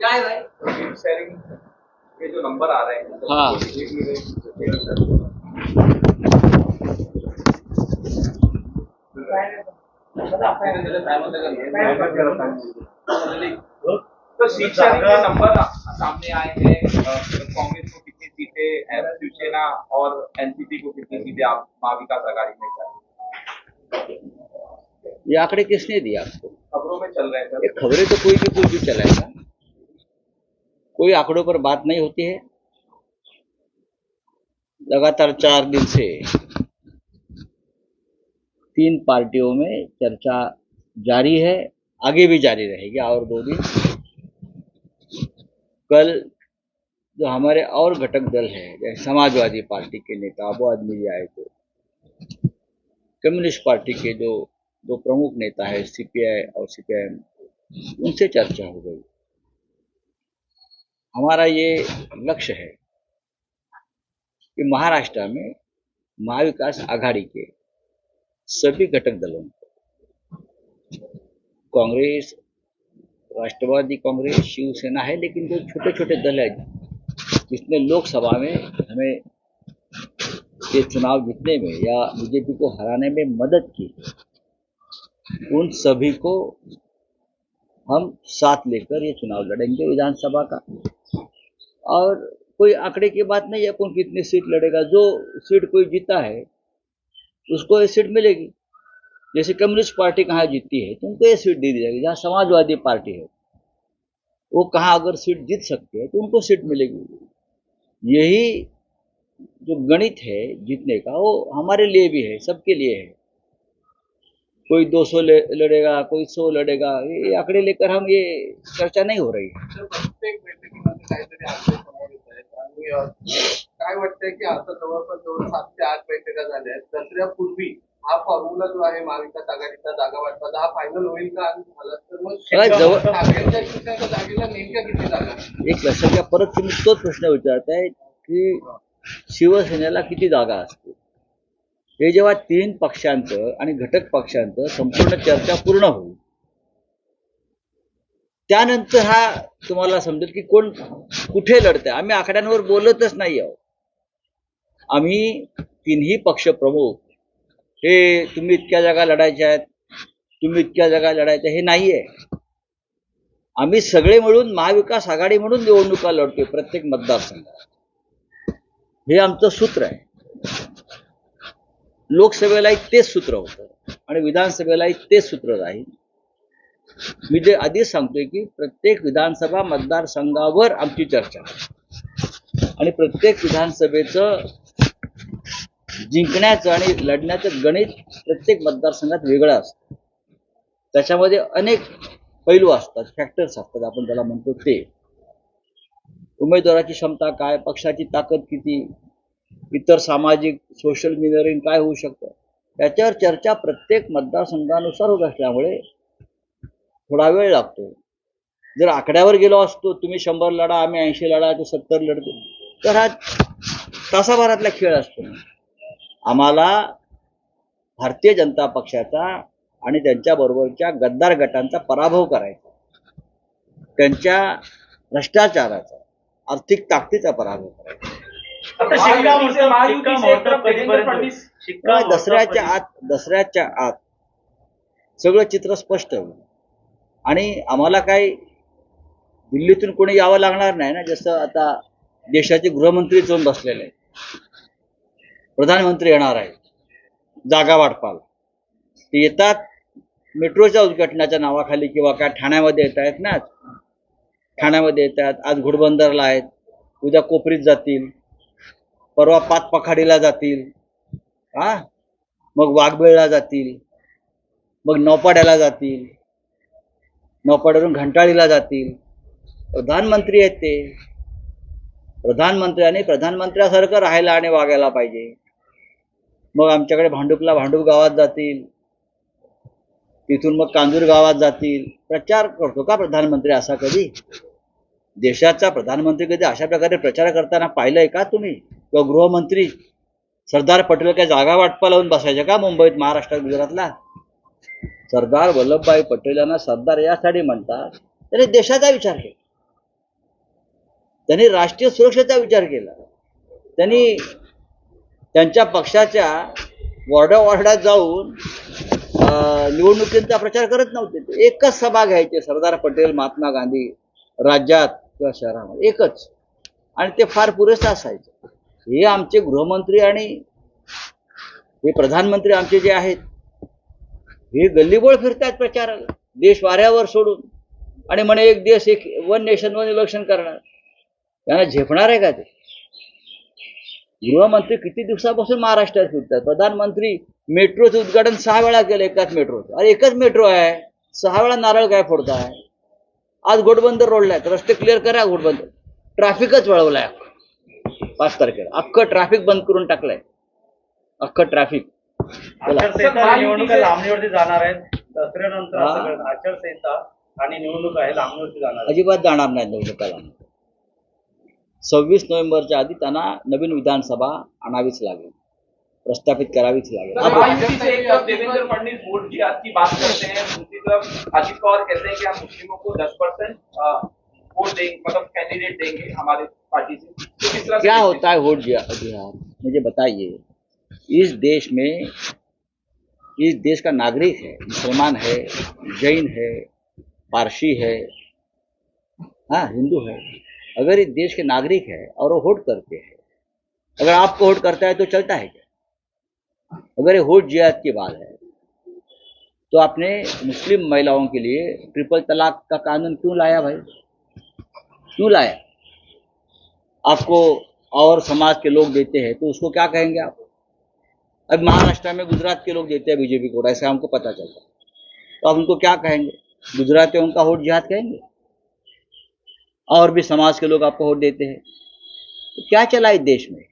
क्या है भाई शेयरिंग के जो नंबर आ रहे हैं हाँ। तो सीट शेयरिंग के नंबर सामने आए हैं कांग्रेस को कितनी सीटें शिवसेना और एनसीपी को कितनी सीटें आप महाविकास आघाड़ी में कर ये आंकड़े किसने दिए आपको? खबरों में चल रहे हैं खबरें तो कोई भी कोई भी चलाएगा। कोई आंकड़ों पर बात नहीं होती है। लगातार चार दिन से तीन पार्टियों में चर्चा जारी है, आगे भी जारी रहेगी, और दो दिन। कल जो हमारे और घटक दल है, जैसे समाजवादी पार्टी के नेता, अबू आदमी आए थे कम्युनिस्ट पार्टी के जो, दो प्रमुख नेता है, सीपीआई और सीपीआईएम, उनसे चर्चा हो गई। हमारा ये लक्ष्य है कि महाराष्ट्र में महाविकास आघाड़ी के सभी घटक दलों को। कांग्रेस, राष्ट्रवादी कांग्रेस, शिवसेना है, लेकिन जो छोटे छोटे दल है, जिसने लोकसभा में हमें ये चुनाव जीतने में या बीजेपी को हराने में मदद की, उन सभी को हम साथ लेकर ये चुनाव लड़ेंगे विधानसभा का। और कोई आंकड़े की बात नहीं है कौन कितनी सीट लड़ेगा। जो सीट कोई जीता है उसको ये सीट मिलेगी। जैसे कम्युनिस्ट पार्टी कहाँ जीतती है तो उनको ये सीट दे दी जाएगी जहाँ समाजवादी पार्टी है। वो कहाँ अगर सीट जीत सकती है तो उनको सीट मिलेगी। यही जो गणित है जीतने का वो हमारे लिए भी है सबके लिए है। कोई 200 ले, लड़ेगा कोई 100 लड़ेगा ये आंकड़े लेकर हम ये चर्चा नहीं हो रही है। काय वाटतंय की आता जवळपास जवळ सात ते आठ बैठका झाल्या आहेत. दसऱ्यापूर्वी हा फॉर्म्युला जो आहे महाविकास आघाडीचा जागा वाटपाचा हा फायनल होईल का? आणि झाला तर मग काय जवळ- ठाकरेंच्या शिवसेनेच्या जागेला नेमक्या किती जागा एक लक्षात घ्या परत तुम्ही तोच प्रश्न विचारताय की शिवसेनेला किती जागा असतील? हे जेव्हा तीन पक्षांचं आणि घटक पक्षांचं संपूर्ण चर्चा पूर्ण होईल त्यानंतर हा तुम्हाला समजेल की कोण कुठे लढतंय. आम्ही आकड्यांवर बोलतच नाही आहोत. आम्ही तिन्ही पक्षप्रमुख हे तुम्ही इतक्या जागा लढायच्या आहेत तुम्ही इतक्या जागा लढायच्या हे नाही आहे आम्ही सगळे मिळून महाविकास आघाडी म्हणून निवडणुका लढतोय प्रत्येक मतदारसंघात. हे आमचं सूत्र आहे. लोकसभेलाही तेच सूत्र होतं आणि विधानसभेलाही तेच सूत्र राहील. मी जे आधीच सांगतोय की प्रत्येक विधानसभा मतदारसंघावर आमची चर्चा आणि प्रत्येक विधानसभेचं जिंकण्याचं आणि लढण्याचं गणित प्रत्येक मतदारसंघात वेगळं असतं. त्याच्यामध्ये अनेक पैलू असतात फॅक्टर्स असतात आपण त्याला म्हणतो ते. उमेदवाराची क्षमता काय पक्षाची ताकद किती इतर सामाजिक सोशल इंजिनिअरिंग काय होऊ शकतं? याच्यावर चर्चा प्रत्येक मतदारसंघानुसार होत असल्यामुळे थोडा वेळ लागतो. जर आकड्यावर गेलो असतो तुम्ही शंभर लढा आम्ही ऐंशी लढा तो सत्तर लढतो तर हा तासाभरातला खेळ असतो. आम्हाला भारतीय जनता पक्षाचा आणि त्यांच्याबरोबरच्या गद्दार गटांचा पराभव करायचा. त्यांच्या भ्रष्टाचाराचा आर्थिक ताकदीचा पराभव करायचा. दसऱ्याच्या आत दसऱ्याच्या आत. सगळं चित्र स्पष्ट होईल. आणि आम्हाला काही दिल्लीतून कोणी यावं लागणार नाही ना जसं आता देशाचे गृहमंत्री जाऊन बसलेले आहेत. प्रधानमंत्री येणार आहेत. जागा वाटपाल. ते येतात मेट्रोच्या उद्घाटनाच्या नावाखाली किंवा काय ठाण्यामध्ये येत आहेत ना. ठाण्यामध्ये येतात आज घोडबंदरला आहेत. उद्या कोपरीत जातील. परवा पाच पखाडीला जातील. हा? मग वाघबेळला जातील. मग नौपाड्याला जातील. नौपाड्यावरून घंटाळीला जातील. प्रधानमंत्री आहेत ते. प्रधानमंत्र्यांनी प्रधानमंत्र्यासारखं राहायला आणि वागायला पाहिजे. मग आमच्याकडे भांडुपला भांडूप गावात जातील. तिथून मग कांजूर गावात जातील. प्रचार करतो का प्रधानमंत्री असा कधी? देशाचा प्रधानमंत्री कधी अशा प्रकारे प्रचार करताना पाहिलंय का तुम्ही? किंवा गृहमंत्री सरदार पटेल काय जागा वाटपा लावून बसायच्या का मुंबईत महाराष्ट्रात गुजरातला? सरदार वल्लभभाई पटेल यांना सरदार यासाठी म्हणतात त्यांनी देशाचा विचार केला. त्यांनी राष्ट्रीय सुरक्षेचा विचार केला. त्यांनी त्यांच्या पक्षाच्या वॉर्डावॉर्डात जाऊन निवडणुकींचा प्रचार करत नव्हते. ते एकच सभा घ्यायचे सरदार पटेल महात्मा गांधी राज्यात किंवा शहरामध्ये. एकच. आणि ते फार पुरेसं असायचं. हे आमचे गृहमंत्री आणि हे प्रधानमंत्री आमचे जे आहेत हे गल्लीबोळ फिरतात प्रचाराला. देश वाऱ्यावर सोडून. आणि म्हणे एक देश एक वन नेशन वन इलेक्शन करणार. त्यांना झेपणार आहे का ते? गृहमंत्री किती दिवसापासून महाराष्ट्रात फिरतात? प्रधानमंत्री मेट्रोचं उद्घाटन सहा वेळा केलं एकाच मेट्रोचं. अरे एकच मेट्रो आहे. सहा वेळा नारळ काय फोडताय आज घोडबंदर रोडला आहे रस्ते क्लिअर करा घोडबंदर ट्रॅफिकच वळवलाय अख्खं. पाच तारखेला. अख्खं ट्रॅफिक बंद करून टाकलंय. अख्खं ट्रॅफिक निवडणुका लांबणीवरती जाणार आहेत. दसऱ्यानंतर हा. आचारसंहिता आणि निवडणूक आहे लांबणीवरती जाणार आहे. अजिबात जाणार नाही निवडणुकाला सव्वीस नोव्हेंबरच्या आधी त्यांना नवीन विधानसभा आणावीच लागेल. प्रस्थापित करावीच लागेल. सर, अब- देवेंद्र फडणवीस वोट जिहाद की बात करते हैं दूसरी तरफ़ अजित पवार कहते हैं कि हम मुस्लिमों को दस परसेंट वोट देंगे मतलब कैंडिडेट देंगे हमारे पार्टी से। तो किस तरह क्या होता है वोट जिहाद मुझे बताइए। इस देश में इस देश का नागरिक है मुसलमान है जैन है पारसी है हाँ हिंदू है। अगर इस देश के नागरिक है और वो वोट करते हैं, अगर आपको वोट करता है तो चलता है क्या? अगर ये वोट जिहाद की बात है तो आपने मुस्लिम महिलाओं के लिए ट्रिपल तलाक का कानून क्यों लाया भाई? क्यों लाया? आपको और समाज के लोग देते हैं तो उसको क्या कहेंगे आप? अब महाराष्ट्र में गुजरात के लोग देते हैं बीजेपी को, ऐसा हमको पता चलता है। तो आप उनको क्या कहेंगे? गुजरात उनका वोट जिहाद कहेंगे? और भी समाज के लोग आपको वोट देते हैं। तो क्या चला इस देश में?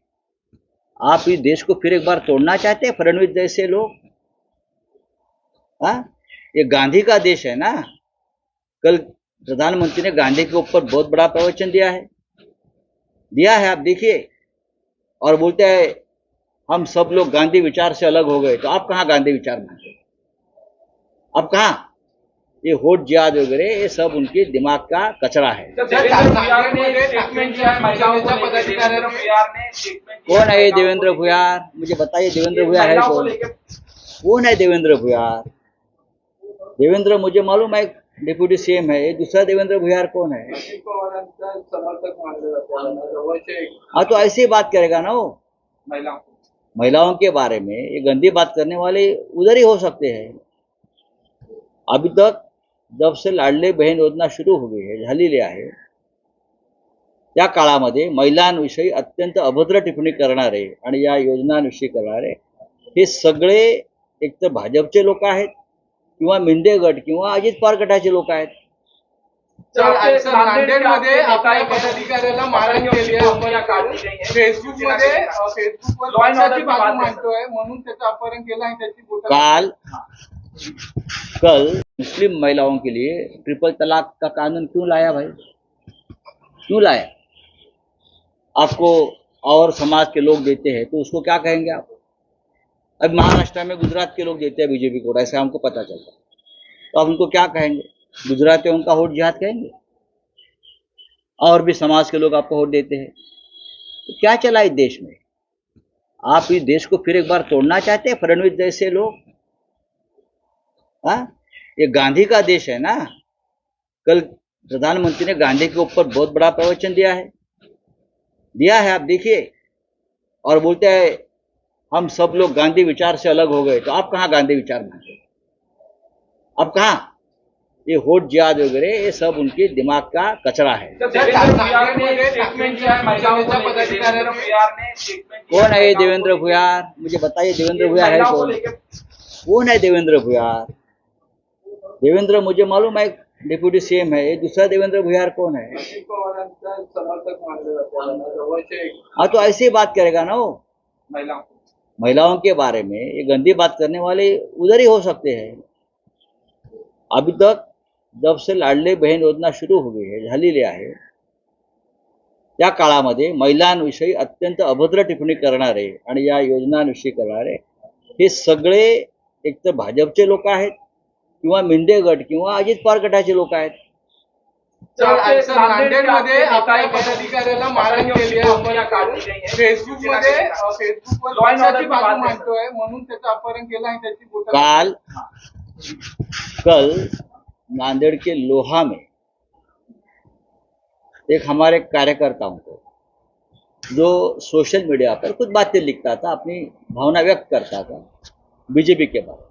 आप इस देश को फिर एक बार तोड़ना चाहते हैं, फडणवीस जैसे लोग? हाँ? ये गांधी का देश है ना। कल प्रधानमंत्री ने गांधी के ऊपर बहुत बड़ा प्रवचन दिया है। दिया है, आप देखिए। और बोलते हैं, हम सब लोग गांधी विचार से अलग हो गए तो आप कहाँ गांधी विचार मानते अब कहाँ? ये होट जिहाद वगैरह ये सब उनके दिमाग का कचरा है। कौन है ये देवेंद्र भुयार? मुझे बताइए देवेंद्र भुयार है कौन? कौन है देवेंद्र भुयार? देवेंद्र मुझे मालूम है डिप्यूटी सीएम है ये दूसरा देवेंद्र भुयार कौन है? हाँ तो ऐसे ही बात करेगा ना वो। महिलाओं महिलाओं के बारे में ये गंदी बात करने वाले उधर ही हो सकते हैं। अभी तक जब से लाडले बहीण योजना सुरू हुई है झालेली आहे त्या काळामध्ये महिलांविषयी अत्यंत अभद्र टिप्पणी करणारे आणि या योजनांविषयी करणारे हे सगळे एकतर भाजपचे लोक आहेत किंवा मिंदे गट किंवा अजित पवार गटाचे लोक आहेत. नांदेडमध्ये मारहाण आहे. फेसबुकमध्ये फेसबुकवर म्हणून त्याचं अपहरण आणि त्याची काल कल मुस्लिम महिलाओं के लिए ट्रिपल तलाक का कानून क्यों लाया भाई? क्यों लाया? आपको और समाज के लोग देते हैं तो उसको क्या कहेंगे आप? अब महाराष्ट्र में गुजरात के लोग देते हैं बीजेपी को, ऐसा हमको पता चलता तो आप उनको क्या कहेंगे? गुजरात उनका वोट जिहाद कहेंगे? और भी समाज के लोग आपको वोट देते हैं। तो क्या चला इस देश में? आप इस देश को फिर एक बार तोड़ना चाहते हैं, फडणवीस जैसे लोग? हाँ? ये गांधी का देश है ना? कल प्रधानमंत्री ने गांधी के ऊपर बहुत बड़ा प्रवचन दिया है। दिया है आप देखिए। और बोलते हैं हम सब लोग गांधी विचार से अलग हो गए तो आप कहाँ गांधी विचार मानते अब कहाँ? ये होट जिहाद वगैरह ये सब उनके दिमाग का कचरा है। है कौन है ये देवेंद्र भुयार? मुझे बताइए देवेंद्र भुयार है कौन? कौन है देवेंद्र भुयार? देवेंद्र, मुझे मालूम है डिप्यूटी सीएम है, ये दूसरा देवेंद्र भुयार कौन है? एक हाँ तो ऐसे ही बात करेगा ना वो। महिलाओं महिलाओं के बारे में, ये गंदी बात करने वाले उधर ही हो सकते हैं। अभी तक जब से लाडले बहीण योजना सुरू हुई है झालेली आहे त्या काळामध्ये महिलांविषयी अत्यंत अभद्र टिप्पणी करणारे आणि या योजनांविषयी करणारे, हे सगळे एकतर भाजपचे लोक आहेत किंवा मिंदे गट किंवा अजित पवार गटाचे लोक आहेत. नांदेडमध्ये आपल्या पदाधिकाऱ्याला मारहाण केली आहे. फेसबुकमध्ये फेसबुकवर म्हणून त्याचं अपहरण केलं आणि त्याची बोटं- काल कल नांदेड़ के लोहा में एक हमारे कार्यकर्ताओं को जो सोशल मीडिया पर कुछ बातें लिखता था अपनी भावना व्यक्त करता था बीजेपी के बारे में.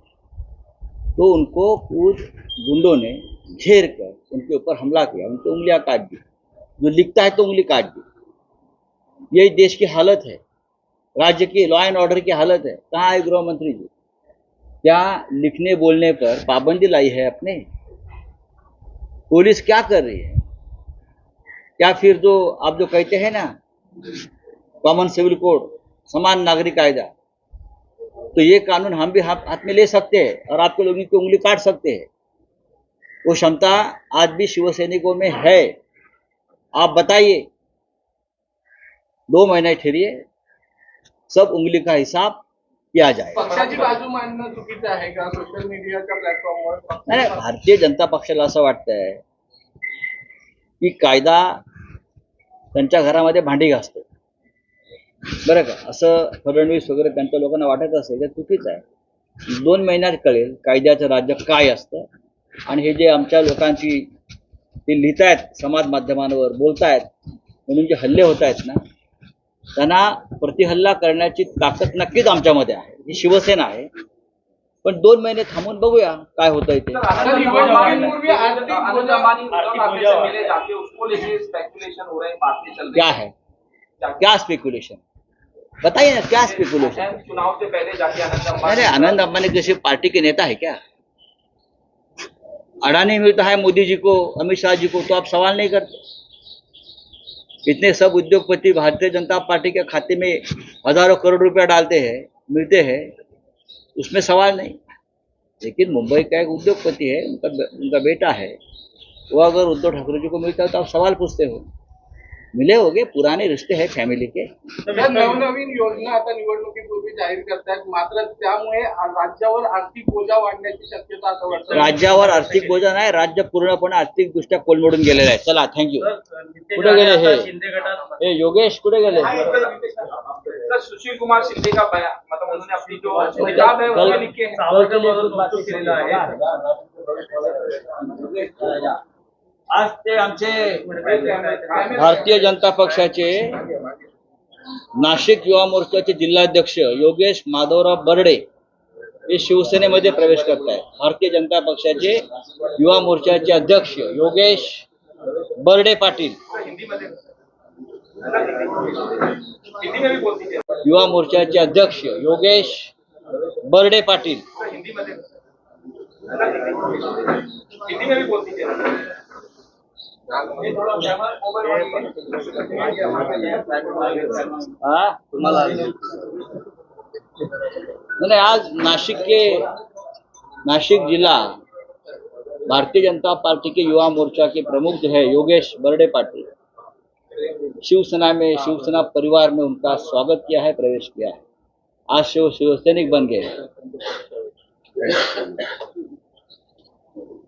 तो उनको कुछ गुंडों ने घेर कर उनके ऊपर हमला किया, उनकी उंगलियाँ काट दी। जो लिखता है तो उंगली काट दी। यही देश की हालत है। राज्य की लॉ एंड ऑर्डर की हालत है। कहाँ आए गृह मंत्री जी? क्या लिखने बोलने पर पाबंदी लाई है अपने? पुलिस क्या कर रही है? क्या फिर जो आप जो कहते हैं ना कॉमन सिविल कोड समान नागरिक कायदा तो ये कानून हम भी हाथ हाथ में ले सकते हैं और आपके लोगों की उंगली काट सकते हैं। वो क्षमता आज भी शिवसैनिकों में है। आप बताइए। दो महीने ठहरिए सब उंगली का हिसाब किया जाए। भारतीय जनता पक्षाला असं वाटतंय की कायदा त्यांच्या घरामध्ये भांडी घासतो बरं का असं फडणवीस वगैरे त्यांच्या लोकांना वाटत असेल तर चुकीचं आहे. दोन महिन्यात कळेल कायद्याचं राज्य काय असतं. आणि हे जे आमच्या लोकांची ते लिहितायत समाज माध्यमांवर बोलतायत म्हणून जे हल्ले होत आहेत ना त्यांना प्रतिहल्ला करण्याची ताकद नक्कीच आमच्यामध्ये आहे. ही शिवसेना आहे. पण दोन महिने थांबून बघूया काय होतंय ते. आता निवडणुकीपूर्वी आर्थिक आनंद बोजा- अंबानी आर्थिक आपने बोजा से हुआ। मिले जाके उसको लेके स्पेकुलेशन हो क्या है? क्या स्पेकुलेशन बताइए ना क्या स्पेकुलेशन चुनाव से पहले जाके आनंद अरे आनंद अंबानी किसी पार्टी के नेता है क्या? अडानी मिलता है मोदी जी को अमित शाह जी को तो आप सवाल नहीं करते। इतने सब उद्योगपति भारतीय जनता पार्टी के खाते में हज़ारों करोड़ रुपया डालते हैं मिलते हैं उसमें सवाल नहीं। लेकिन मुंबई का एक उद्योगपति है उनका उनका बेटा है वो अगर उद्धव ठाकरे जी को मिलता है तो आप सवाल पूछते हो। मिले होगे पुराने रिश्ते हैं फैमिली के। या नवनवीन योजना आता निवडणुकीपूर्वी जाहीर करतायत मात्र त्यामुळे राज्यावर आर्थिक बोजा वाढण्याची शक्यता असं वाटतं. राज्यावर आर्थिक बोजा नाही राज्य पूर्णपणे आर्थिक दृष्ट्या कोलमडून गेलेलं आहे. चला थँक्यू नितेश कुठे गेले हे? आता शिंदे गटात. ए योगेश कुठे गेले? सुशील कुमार शिंदे का मतलब उन्होंने अपनी जो किताब है उसमें लिखे हैं सावरकर आज ते आमचे भारतीय जनता पक्षाचे नाशिक युवा मोर्चाचे जिल्हाध्यक्ष योगेश माधवराव बर्डे हे शिवसेनेमध्ये प्रवेश करत आहेत भारतीय जनता पक्षाचे युवा मोर्चाचे अध्यक्ष योगेश बर्डे पाटील युवा मोर्चाचे अध्यक्ष योगेश बर्डे पाटील तुम्हाला नाही आज नाशिक के नाशिक जिला भारतीय जनता पार्टी के युवा मोर्चा के प्रमुख जो है योगेश बर्डे पाटिल, शिवसेना में, शिवसेना परिवार में उनका स्वागत किया है, प्रवेश किया है। आज शिव शिवसैनिक बन गए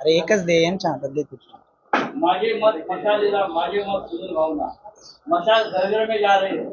अरे दे माझे मत मशालीला माझे मत सुनील भावना. मशाल घर में जा रहे हैं.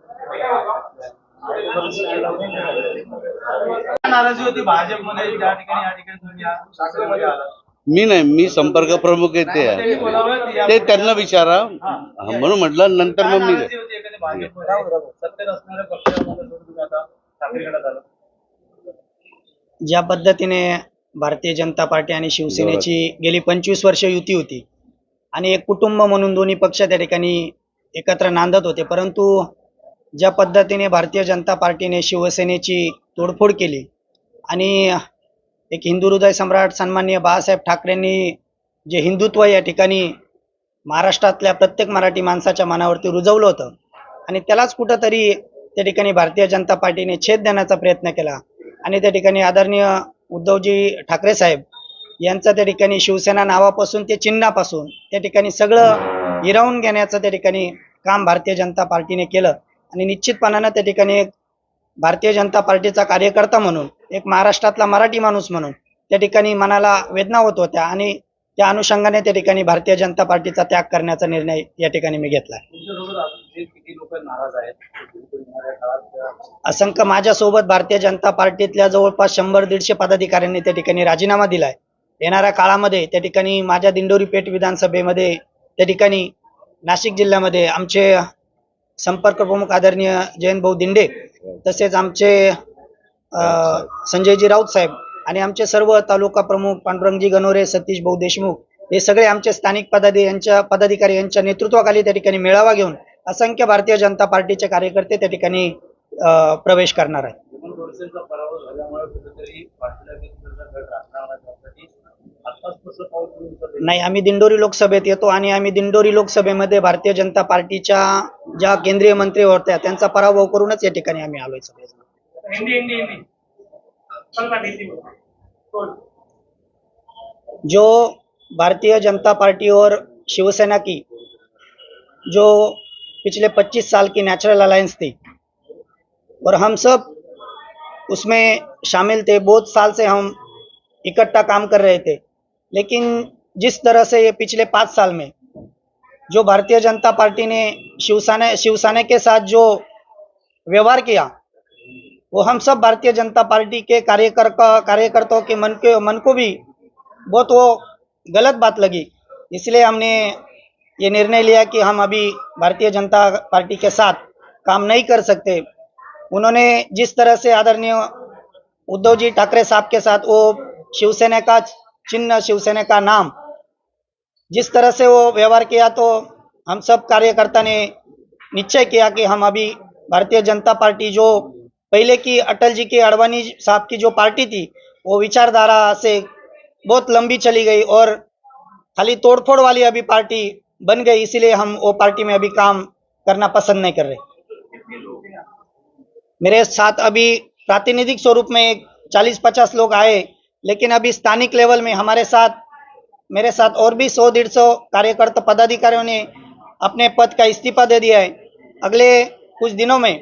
नाराजी होती भाजपमध्ये ठिकाणी या ठिकाणी तुम्ही या शासनामध्ये आला. मी नाही मी संपर्क प्रमुख आहे ते. आहे. ते त्यांना विचारा. हा, म्हणून म्हटलं नंतर मग मी नाराजी होती एखादी भाजपमध्ये? सत्तेत असणाऱ्या पक्षामध्ये सोडून तुम्ही आता ठाकरे गटात आला ज्या पद्धतीने भारतीय जनता पार्टी आणि शिवसेनेची गेली पंचवीस वर्ष युती होती आणि एक कुटुंब म्हणून दोन्ही पक्ष त्या ठिकाणी एकत्र नांदत होते परंतु ज्या पद्धतीने भारतीय जनता पार्टीने शिवसेनेची तोडफोड केली आणि एक हिंदू हृदय सम्राट सन्मान्य बाळासाहेब ठाकरेंनी जे हिंदुत्व या ठिकाणी महाराष्ट्रातल्या प्रत्येक मराठी माणसाच्या मनावरती रुजवलं होतं आणि त्यालाच कुठंतरी त्या ठिकाणी भारतीय जनता पार्टीने छेद देण्याचा प्रयत्न केला. आणि त्या ठिकाणी आदरणीय उद्धवजी ठाकरे साहेब यांचं त्या ठिकाणी शिवसेना नावापासून ते चिन्हापासून त्या ठिकाणी सगळं हिरावून घेण्याचं त्या ठिकाणी काम भारतीय जनता पार्टीने केलं. आणि निश्चितपणानं त्या ठिकाणी एक भारतीय जनता पार्टीचा कार्यकर्ता म्हणून एक महाराष्ट्रातला मराठी माणूस म्हणून त्या ठिकाणी मनाला वेदना होत होत्या आणि त्या अनुषंगाने त्या ठिकाणी भारतीय जनता पार्टीचा त्याग करण्याचा निर्णय या ठिकाणी मी घेतला. असंख्य माझ्यासोबत भारतीय जनता पार्टीतल्या जवळपास शंभर दीडशे पदाधिकाऱ्यांनी त्या ठिकाणी राजीनामा दिलाय. येणाऱ्या काळामध्ये त्या ठिकाणी माझ्या दिंडोरी पेठ विधानसभेमध्ये त्या ठिकाणी नाशिक जिल्ह्यामध्ये आमचे संपर्क प्रमुख आदरणीय जयंत भाऊ दिंडे तसेच आमचे संजयजी राऊत साहेब आणि आमचे सर्व तालुका प्रमुख पांडुरंगजी गणोरे सतीश भाऊ देशमुख हे सगळे आमचे स्थानिक पदाधिकारी यांच्या पदाधिकारी यांच्या नेतृत्वाखाली त्या ठिकाणी मेळावा घेऊन असंख्य भारतीय जनता पार्टीचे कार्यकर्ते त्या ठिकाणी प्रवेश करणार आहेत. नाही आम्ही दिंडोरी लोकसभेत येतो आणि आम्ही दिंडोरी लोकसभेमध्ये भारतीय जनता पार्टीच्या ज्या केंद्रीय मंत्री होत्या त्यांचा पराभव करूनच या ठिकाणी आम्ही आलोय सगळे. जो भारतीय जनता पार्टी और शिवसेना की जो पिछले 25 साल की नेचुरल अलायंस थी और हम सब उसमें शामिल थे बहुत साल से हम इकट्ठा काम कर रहे थे लेकिन जिस तरह से ये पिछले पाँच साल में जो भारतीय जनता पार्टी ने शिवसेना शिवसेना के साथ जो व्यवहार किया, वो हम सब भारतीय जनता पार्टी के कार्यकर्ता कार्यकर्ताओं के मन के, मन को भी बहुत वो गलत बात लगी। इसलिए हमने ये निर्णय लिया कि हम अभी भारतीय जनता पार्टी के साथ काम नहीं कर सकते। उन्होंने जिस तरह से आदरणीय उद्धव जी ठाकरे साहब के साथ वो शिवसेना का चिन्ह शिवसेना का नाम। जिस तरह से वो व्यवहार किया तो हम सब कार्यकर्ता ने निश्चय किया कि हम अभी भारतीय जनता पार्टी जो पहले की अटल जी की अडवाणी साहब की जो पार्टी थी, वो विचारधारा से बहुत लंबी चली गई और खाली तोड़फोड़ वाली अभी पार्टी बन गई, इसीलिए हम वो पार्टी में अभी काम करना पसंद नहीं कर रहे। मेरे साथ अभी प्रातिनिधिक स्वरूप में चालीस पचास लोग आए लेकिन अभी स्थानिक लेवल में हमारे साथ मेरे साथ और भी सौ डेढ़ सौ कार्यकर्ता पदाधिकारियों ने अपने पद का इस्तीफा दे दिया है। अगले कुछ दिनों में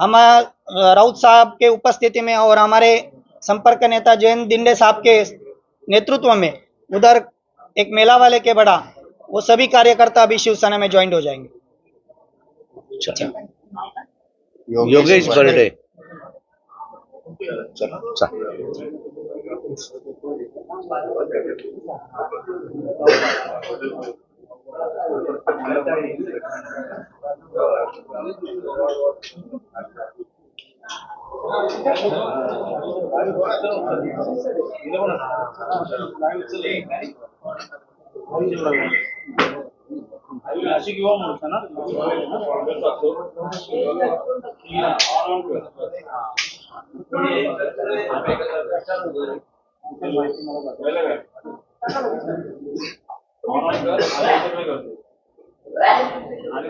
हम राउत साहब के उपस्थिति में और हमारे संपर्क नेता जयंत दिंडे साहब के नेतृत्व में उधर एक मेला वाले के बड़ा वो सभी कार्यकर्ता अभी शिवसेना में ज्वाइन हो जाएँगे। योगेश बर्डे। चला। चालेल नाशिक युवा मोर्चा আরে